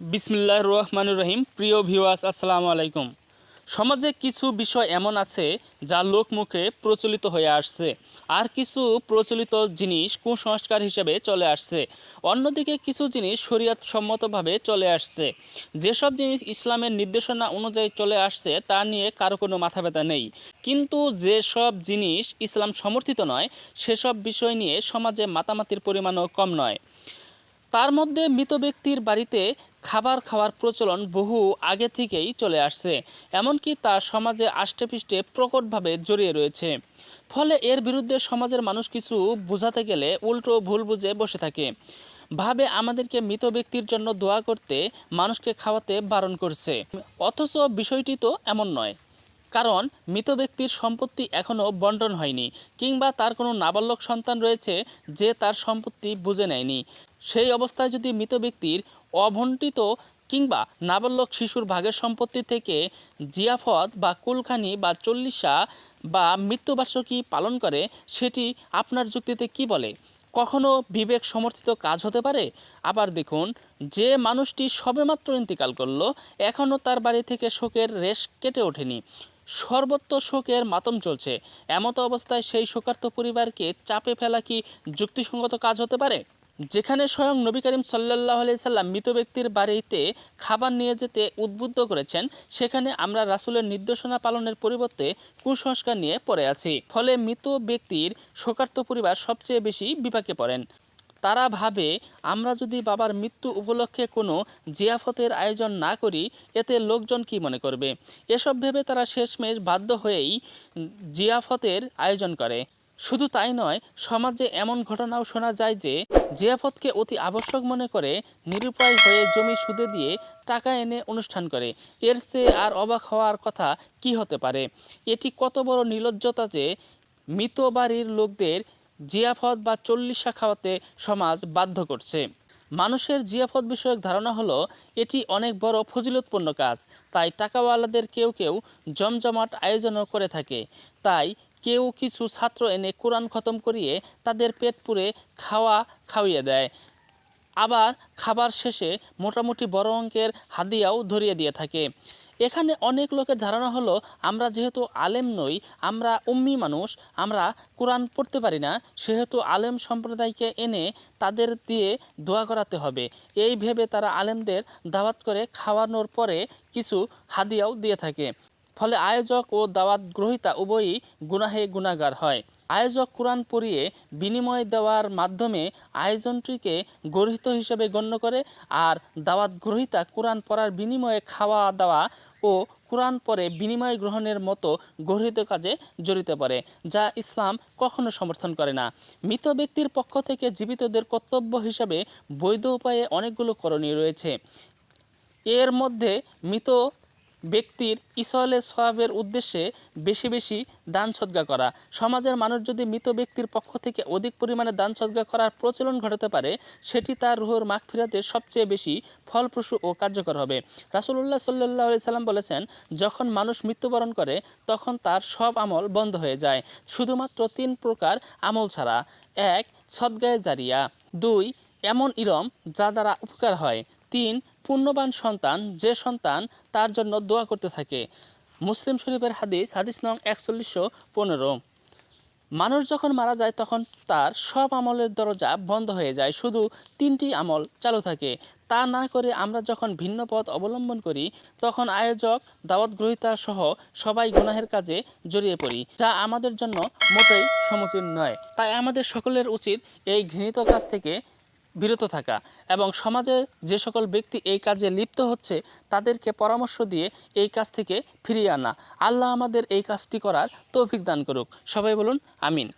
বিসমিল্লাহ রহমানুর রহিম প্রিয় ভিউয়ার্স, আসসালামু আলাইকুম। সমাজে কিছু বিষয় এমন আছে যা লোকমুখে প্রচলিত হয়ে আসছে। আর কিছু প্রচলিত জিনিস কুসংস্কার হিসেবে চলে আসছে। অন্যদিকে কিছু জিনিস শরীয়ত সম্মতভাবে চলে আসছে। যেসব জিনিস ইসলামের নির্দেশনা অনুযায়ী চলে আসছে, তা নিয়ে কারও কোনো মাথা ব্যথা নেই। কিন্তু যেসব জিনিস ইসলাম সমর্থিত নয়, সেসব বিষয় নিয়ে সমাজে মাতামাতির পরিমাণও কম নয়। তার মধ্যে মৃত ব্যক্তির বাড়িতে খাবার খাওয়ার প্রচলন বহু আগে থেকেই চলে আসছে, এমনকি তা সমাজে আষ্টেপৃষ্টে প্রকটভাবে জড়িয়ে রয়েছে। ফলে এর বিরুদ্ধে সমাজের মানুষ কিছু বোঝাতে গেলে উল্টো ভুল বুঝে বসে থাকে। ভাবে আমাদেরকে মৃত ব্যক্তির জন্য দোয়া করতে মানুষকে খাওয়াতে বারণ করছে। অথচ বিষয়টি তো এমন নয়। কারণ মৃত ব্যক্তির সম্পত্তি এখনও বন্টন হয়নি কিংবা তার কোনো নাবালক সন্তান রয়েছে যে তার সম্পত্তি বুঝে নেয়নি। সেই অবস্থায় যদি মৃত ব্যক্তির অবন্টিত কিংবা নাবালক শিশুর ভাগের সম্পত্তি থেকে জিয়াফত বা কুলখানি বা চল্লিশা বা মৃত্যুবার্ষিকী পালন করে, সেটি আপনার যুক্তিতে কি বলে? কখনো বিবেক সমর্থিত কাজ হতে পারে? আবার দেখুন, যে মানুষটি সবেমাত্র ইন্তিকাল করল, এখনও তার বাড়ি থেকে শোকের রেশ কেটে ওঠেনি। সর্বত্র শোকের মাতম চলছে। এমতো অবস্থায় সেই শোকার্ত পরিবারকে চাপে ফেলা কি যুক্তিসঙ্গত কাজ হতে পারে? যেখানে স্বয়ং নবী করিম সাল্লাহ সাল্লাম মৃত ব্যক্তির বাড়িতে খাবার নিয়ে যেতে উদ্বুদ্ধ করেছেন, সেখানে আমরা রাসূলের নির্দেশনা পালনের পরিবর্তে কুসংস্কার নিয়ে পড়ে আছি। ফলে মৃত ব্যক্তির শোকার্ত পরিবার সবচেয়ে বেশি বিপাকে পড়েন। তারা ভাবে, আমরা যদি বাবার মৃত্যু উপলক্ষে কোনো জিয়াফতের আয়োজন না করি, এতে লোকজন কি মনে করবে? এসব ভেবে তারা শেষমেশ বাধ্য হয়েই জিয়াফতের আয়োজন করে। শুধু তাই নয়, সমাজে এমন ঘটনাও শোনা যায় যে, জিয়াফতকে অতি আবশ্যক মনে করে নিরুপায় হয়ে জমি সুদে দিয়ে টাকা এনে অনুষ্ঠান করে। এর চেয়ে আর অবাক হওয়ার কথা কি হতে পারে? এটি কত বড় নির্লজ্জতা যে, মৃত বাড়ির লোকদের জিয়াফত বা চল্লিশা খাওয়াতে সমাজ বাধ্য করছে। মানুষের জিয়াফত বিষয়ক ধারণা হলো, এটি অনেক বড় ফজিলতপূর্ণ কাজ। তাই টাকাওয়ালাদের কেউ কেউ জমজমাট আয়োজনও করে থাকে। তাই কেউ কিছু ছাত্র এনে কোরআন খতম করিয়ে তাদের পেট পুরে খাওয়া খাওয়িয়ে দেয়। আবার খাবার শেষে মোটামুটি বড় অঙ্কের হাদিয়াও ধরিয়ে দিয়ে থাকে। এখানে অনেক লোকের ধারণা হলো, আমরা যেহেতু আলেম নই, আমরা উম্মি মানুষ, আমরা কোরআন পড়তে পারি না, সেহেতু আলেম সম্প্রদায়কে এনে তাদের দিয়ে দোয়া করাতে হবে। এই ভেবে তারা আলেমদের দাওয়াত করে খাওয়ানোর পরে কিছু হাদিয়াও দিয়ে থাকে। ফলে আয়োজক ও দাওয়াত গ্রহীতা উভয়ই গুনাহে গুণাগার হয়। আয়োজক কোরআন পড়িয়ে বিনিময় দেওয়ার মাধ্যমে আয়োজনটিকে গর্হিত হিসেবে গণ্য করে আর দাওয়াত গ্রহীতা কোরআন পড়ার বিনিময়ে খাওয়া দাওয়া ও কোরআন পরে বিনিময় গ্রহণের মতো গর্হিত কাজে জড়িত পড়ে, যা ইসলাম কখনো সমর্থন করে না। মৃত ব্যক্তির পক্ষ থেকে জীবিতদের কর্তব্য হিসাবে বৈধ উপায়ে অনেকগুলো করণীয় রয়েছে। এর মধ্যে মৃত ব্যক্তির ইসলে সোয়াবের উদ্দেশ্যে বেশি বেশি দান সদ্গা করা। সমাজের মানুষ যদি মৃত ব্যক্তির পক্ষ থেকে অধিক পরিমাণে দান সদ্গা করার প্রচলন ঘটাতে পারে, সেটি তার রুহর মাগফিরাতে সবচেয়ে বেশি ফলপ্রসূ ও কার্যকর হবে। রাসুলুল্লাহ সাল্লাহ সাল্লাম বলেছেন, যখন মানুষ মৃত্যুবরণ করে, তখন তার সব আমল বন্ধ হয়ে যায়। শুধুমাত্র তিন প্রকার আমল ছাড়া। এক, সদ্গায়ে জারিয়া। দুই, এমন ইলম যা দ্বারা উপকার হয়। তিন পুণ্যবান সন্তান, যে সন্তান তার জন্য দোয়া করতে থাকে। মুসলিম শরীফের হাদিস হাদিস নং একচল্লিশশো পনেরো। মানুষ যখন মারা যায় তখন তার সব আমলের দরজা বন্ধ হয়ে যায়, শুধু তিনটি আমল চালু থাকে। তা না করে আমরা যখন ভিন্ন পথ অবলম্বন করি, তখন আয়োজক, দাওয়াত গ্রহীতা সহ সবাই গুনাহের কাজে জড়িয়ে পড়ি, যা আমাদের জন্য মোটেই সমীচীন নয়। তাই আমাদের সকলের উচিত এই ঘৃণিত কাজ থেকে বিরত থাকা এবং সমাজে যে সকল ব্যক্তি এই কাজে লিপ্ত হচ্ছে, তাদেরকে পরামর্শ দিয়ে এই কাজ থেকে ফিরিয়ে আনা। আল্লাহ আমাদের এই কাজটি করার তৌফিক দান করুক। সবাই বলুন, আমিন।